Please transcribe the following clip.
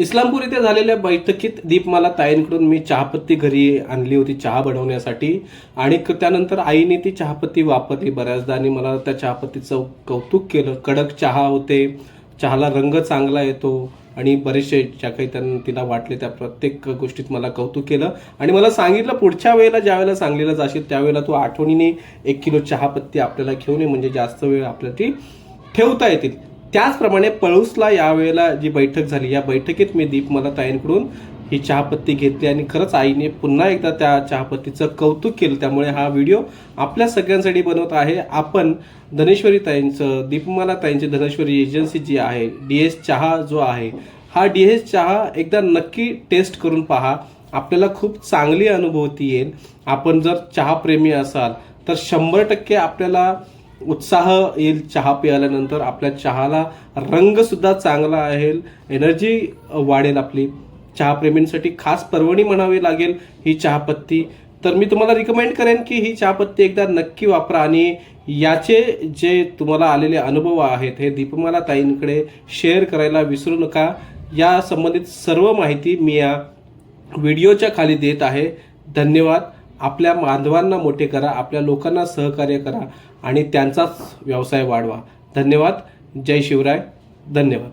इस्लामपूर इथे झालेल्या बैठकीत दीपमाला ताईंकडून मी चहापत्ती घरी आणली होती चहा बनवण्यासाठी. आणि क- त्यानंतर आईने ती चहापत्ती वापरली. बऱ्याचदा आणि मला त्या चहापत्तीचं कौतुक केलं. कडक चहा होते. चहाला रंग चांगला येतो. आणि बरेचसे ज्या काही त्यांना तिला वाटले त्या प्रत्येक गोष्टीत मला कौतुक केलं. आणि मला सांगितलं पुढच्या वेळेला ज्या वेळेला सांगलीला जाशील त्यावेळेला तू आठवणीने एक किलो चहापत्ती आपल्याला घेऊन ये. म्हणजे जास्त वेळ आपल्याला ती ठेवता येतील. त्याचप्रमाणे पळूसला यावेळेला जी बैठक झाली या बैठकीत मी दीपमाला ताईंकडून ही चहापत्ती घेतली आणि खरंच आईने पुन्हा एकदा त्या चहापत्तीचं कौतुक केलं. त्यामुळे हा व्हिडिओ आपल्या सगळ्यांसाठी बनवत आहे. आपण धनेश्वरी ताईंचं दीपमाला ताईंची धनेश्वरी एजन्सी जी आहे डी एस चहा जो आहे हा डी एस चहा एकदा नक्की टेस्ट करून पहा. आपल्याला खूप चांगली अनुभूती येईल. आपण जर चहाप्रेमी असाल तर शंभर टक्के आपल्याला उत्साह येईल चहा पियाल्यानंतर आपल्या चहाला रंगसुद्धा चांगला आहे एनर्जी वाढेल आपली. चहाप्रेमींसाठी खास पर्वणी म्हणावी लागेल ही चहापत्ती. तर मी तुम्हाला रिकमेंड करेन की ही चहापत्ती एकदा नक्की वापरा आणि याचे जे तुम्हाला आलेले अनुभव आहेत हे दीपमाला ताईंकडे शेअर करायला विसरू नका. या संबंधित सर्व माहिती मी या व्हिडिओच्या खाली देत आहे. धन्यवाद. आपल्या बांधवांना मोठे करा आपल्या लोकांना सहकार्य करा आणि त्यांचाच व्यवसाय वाढवा. धन्यवाद. जय शिवराय. धन्यवाद.